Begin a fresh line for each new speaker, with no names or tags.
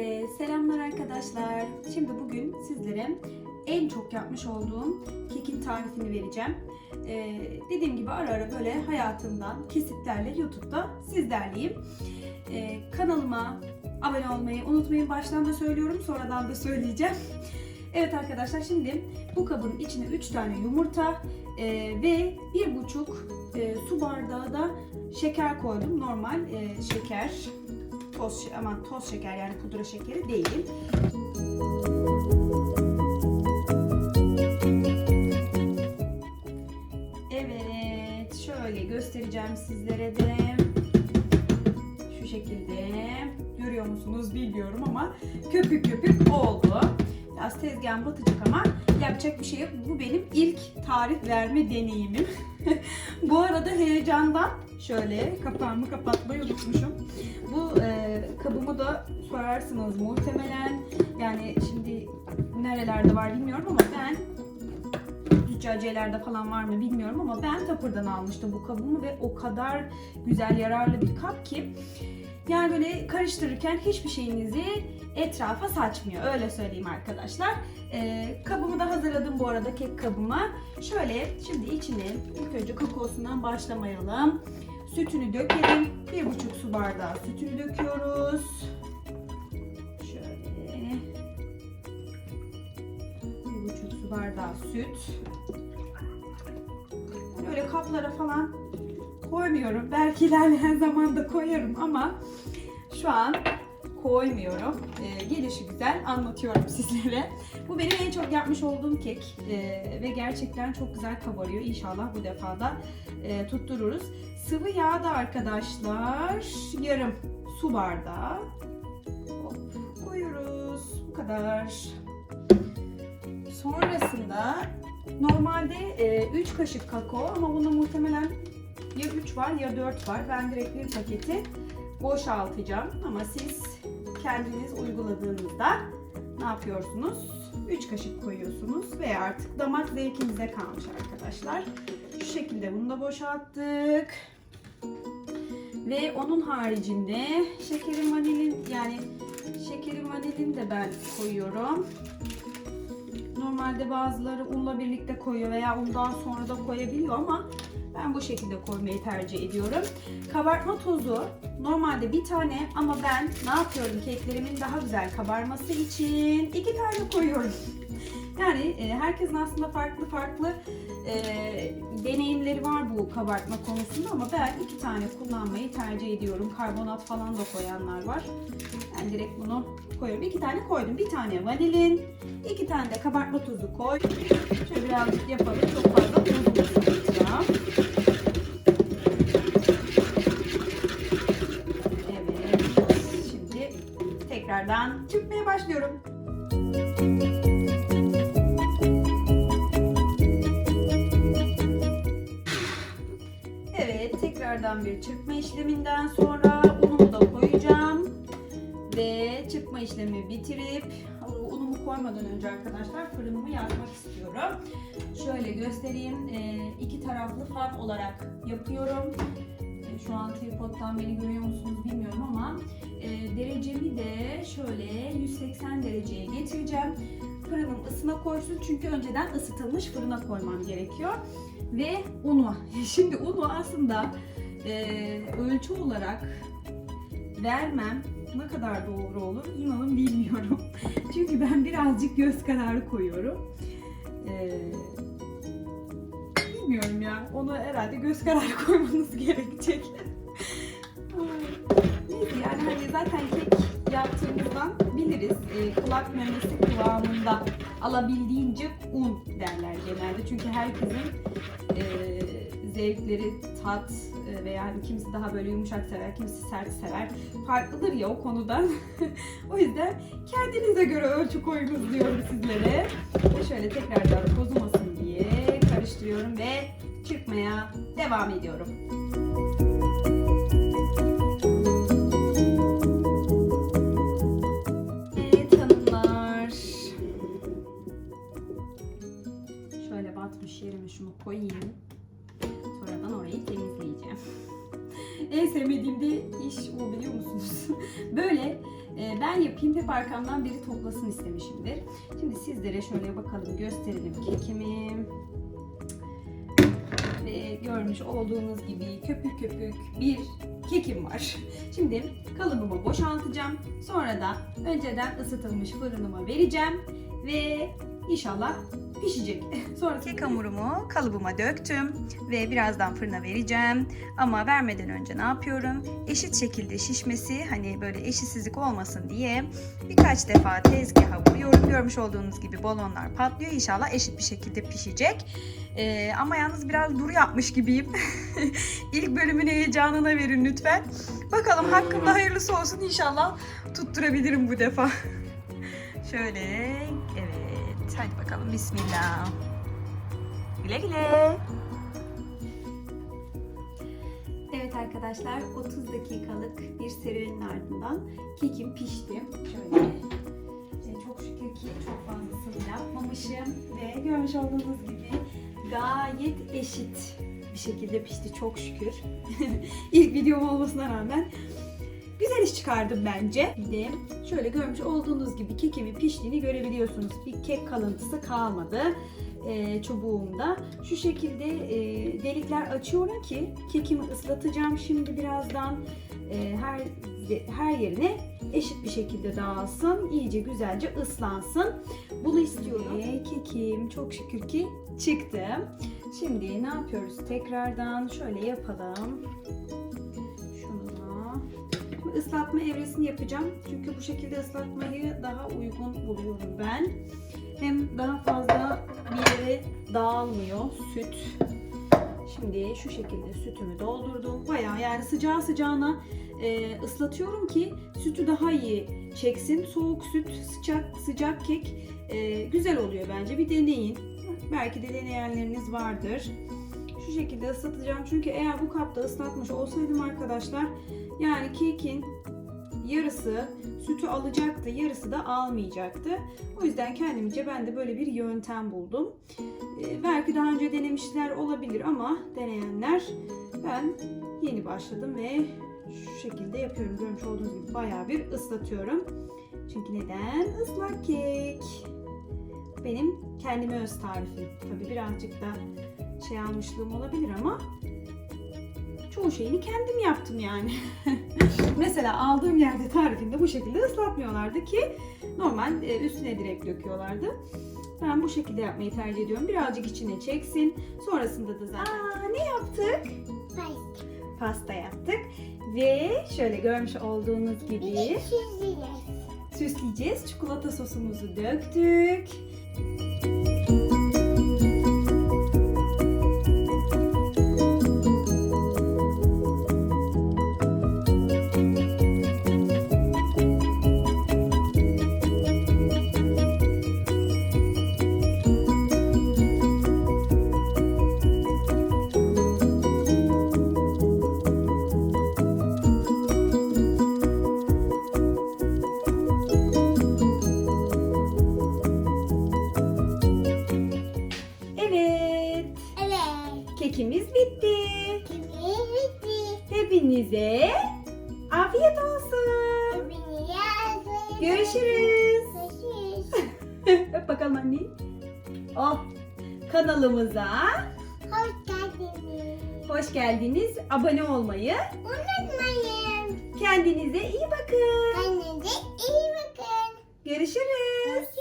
Herkese selamlar arkadaşlar. Şimdi bugün sizlere en çok yapmış olduğum kekin tarifini vereceğim. Ee, dediğim gibi ara ara böyle hayatımdan kesitlerle YouTube'da sizlerleyim. Ee, kanalıma abone olmayı unutmayın. Baştan da söylüyorum, sonradan da söyleyeceğim. Evet arkadaşlar şimdi bu kabın içine 3 tane yumurta e, ve 1,5 e, su bardağı da şeker koydum. Normal e, şeker toz aman toz şeker yani pudra şekeri değil. Evet, şöyle göstereceğim sizlere de. Şu şekilde. Görüyor musunuz bilmiyorum ama köpük köpük oldu. Biraz tezgahım batacak ama yapacak bir şey yok. Bu benim ilk tarif verme deneyimim. Bu arada heyecandan şöyle kapağımı kapatmayı unutmuşum. Bu e, kabımı da sorarsınız muhtemelen. Yani şimdi nerelerde var bilmiyorum ama ben züccaciyelerde falan var mı bilmiyorum ama ben Tapır'dan almıştım bu kabımı ve o kadar güzel yararlı bir kap ki yani böyle karıştırırken hiçbir şeyinizi etrafa saçmıyor. Öyle söyleyeyim arkadaşlar. Ee, kabımı da hazırladım bu arada kek kabımı. Şöyle şimdi içine ilk önce kakaosundan başlamayalım. Sütünü dökelim. Bir buçuk su bardağı sütünü döküyoruz. Şöyle. Bir buçuk su bardağı süt. Böyle kaplara falan koymuyorum. Belki ilerleyen zamanda koyarım ama şu an koymuyorum. Ee, gelişi güzel anlatıyorum sizlere. Bu benim en çok yapmış olduğum kek Ee, ve gerçekten çok güzel kabarıyor. İnşallah bu defa da e, tuttururuz. Sıvı yağ da arkadaşlar yarım su bardağı Hop, koyuyoruz. Bu kadar. Sonrasında normalde 3 kaşık kakao ama bunda muhtemelen ya 3 var ya 4 var. Ben direkt bir paketi boşaltacağım ama siz kendiniz uyguladığınızda ne yapıyorsunuz? 3 kaşık koyuyorsunuz veya artık damak zevkinize kalmış arkadaşlar. Şu şekilde bunu da boşalttık. Ve onun haricinde şekerin vanilin yani şekerin vanilin de ben koyuyorum. Normalde bazıları unla birlikte koyuyor veya undan sonra da koyabiliyor ama ben bu şekilde koymayı tercih ediyorum. Kabartma tozu normalde bir tane ama ben ne yapıyorum keklerimin daha güzel kabarması için iki tane koyuyorum. Yani e, herkesin aslında farklı farklı e, deneyimleri var bu kabartma konusunda ama ben iki tane kullanmayı tercih ediyorum. Karbonat falan da koyanlar var. Ben direkt bunu koyuyorum. İki tane koydum. Bir tane vanilin, iki tane de kabartma tozu koy. Şöyle birazcık yapalım. Çok fazla toz oluşturacağım. Evet. Şimdi tekrardan çıkmaya başlıyorum. Evet, tekrardan bir çırpma işleminden sonra unumu da koyacağım. Ve çırpma işlemi bitirip unumu koymadan önce arkadaşlar fırınımı yakmak istiyorum. Şöyle göstereyim. Ee, iki taraflı fan olarak yapıyorum. Ee, Şu an tripodtan beni görüyor musunuz bilmiyorum ama e, derecemi de şöyle 180 dereceye getireceğim. Fırınım ısına koysun çünkü önceden ısıtılmış fırına koymam gerekiyor. Ve unu. Şimdi unu aslında e, ölçü olarak vermem ne kadar doğru olur inanın bilmiyorum. Çünkü ben birazcık göz kararı koyuyorum. E, bilmiyorum ya. Onu herhalde göz kararı koymanız gerekecek. Ay, Neyse yani hani zaten kek yaptığımızdan biliriz. E, kulak memesi kıvamında alabildiğince un derler genelde. Çünkü herkesin e, zevkleri, tat veya hani kimisi daha böyle yumuşak sever, kimisi sert sever. Farklıdır ya o konudan. o yüzden kendinize göre ölçü koyunuz diyorum sizlere. Ve şöyle tekrardan bozulmasın diye karıştırıyorum ve çırpmaya devam ediyorum. Evet. Şöyle batmış yerime şunu koyayım. En sevmediğim de iş o biliyor musunuz? Böyle e, ben yapayım hep arkamdan biri toplasın istemişimdir. Şimdi sizlere şöyle bakalım gösterelim kekimi. Ve görmüş olduğunuz gibi köpük köpük bir kekim var. Şimdi kalıbımı boşaltacağım. Sonra da önceden ısıtılmış fırınıma vereceğim ve inşallah pişecek. Sonra kek hamurumu kalıbıma döktüm ve birazdan fırına vereceğim. Ama vermeden önce ne yapıyorum? Eşit şekilde şişmesi hani böyle eşitsizlik olmasın diye birkaç defa tezgaha vuruyorum. Görmüş olduğunuz gibi balonlar patlıyor. İnşallah eşit bir şekilde pişecek. Ee, ama yalnız biraz duru yapmış gibiyim. İlk bölümün heyecanına verin lütfen. Bakalım hakkımda hayırlısı olsun inşallah tutturabilirim bu defa. Şöyle hadi bakalım bismillah. Güle güle. Evet arkadaşlar 30 dakikalık bir serüvenin ardından kekim pişti. Şöyle e, çok şükür ki çok fazlasını yapmamışım ve görmüş olduğunuz gibi gayet eşit bir şekilde pişti çok şükür. İlk videom olmasına rağmen güzel iş çıkardım bence. Bir de şöyle görmüş olduğunuz gibi kekimin piştiğini görebiliyorsunuz. Bir kek kalıntısı kalmadı e, çubuğumda. Şu şekilde e, delikler açıyorum ki kekimi ıslatacağım şimdi birazdan e, her her yerine eşit bir şekilde dağılsın. iyice güzelce ıslansın. Bunu istiyorum. Ve kekim çok şükür ki çıktı. Şimdi ne yapıyoruz? Tekrardan şöyle yapalım. Şunu ıslatma evresini yapacağım. Çünkü bu şekilde ıslatmayı daha uygun buluyorum ben. Hem daha fazla bir yere dağılmıyor süt. Şimdi şu şekilde sütümü doldurdum. Bayağı yani sıcağı sıcağına e, ıslatıyorum ki sütü daha iyi çeksin. Soğuk süt, sıcak sıcak kek e, güzel oluyor bence. Bir deneyin. Belki de deneyenleriniz vardır. Şu şekilde ıslatacağım. Çünkü eğer bu kapta ıslatmış olsaydım arkadaşlar yani kekin yarısı sütü alacaktı, yarısı da almayacaktı. O yüzden kendimce ben de böyle bir yöntem buldum. Ee, belki daha önce denemişler olabilir ama deneyenler ben yeni başladım ve şu şekilde yapıyorum. Görmüş olduğunuz gibi bayağı bir ıslatıyorum. Çünkü neden? Islak kek. Benim kendime öz tarifim. Tabii birazcık da şey almışlığım olabilir ama çoğu şeyini kendim yaptım yani. Mesela aldığım yerde tarifinde bu şekilde ıslatmıyorlardı ki normal e, üstüne direkt döküyorlardı. Ben bu şekilde yapmayı tercih ediyorum. Birazcık içine çeksin. Sonrasında da zaten... Aa, ne yaptık? Pasta yaptık. Ve şöyle görmüş olduğunuz gibi süsleyeceğiz. Çikolata sosumuzu döktük. Bakalım anne. Oh, kanalımıza
Hoş geldiniz.
hoş geldiniz. Abone olmayı,
Unutmayın.
kendinize iyi bakın.
Kendinize iyi bakın.
Görüşürüz.
Görüşürüz.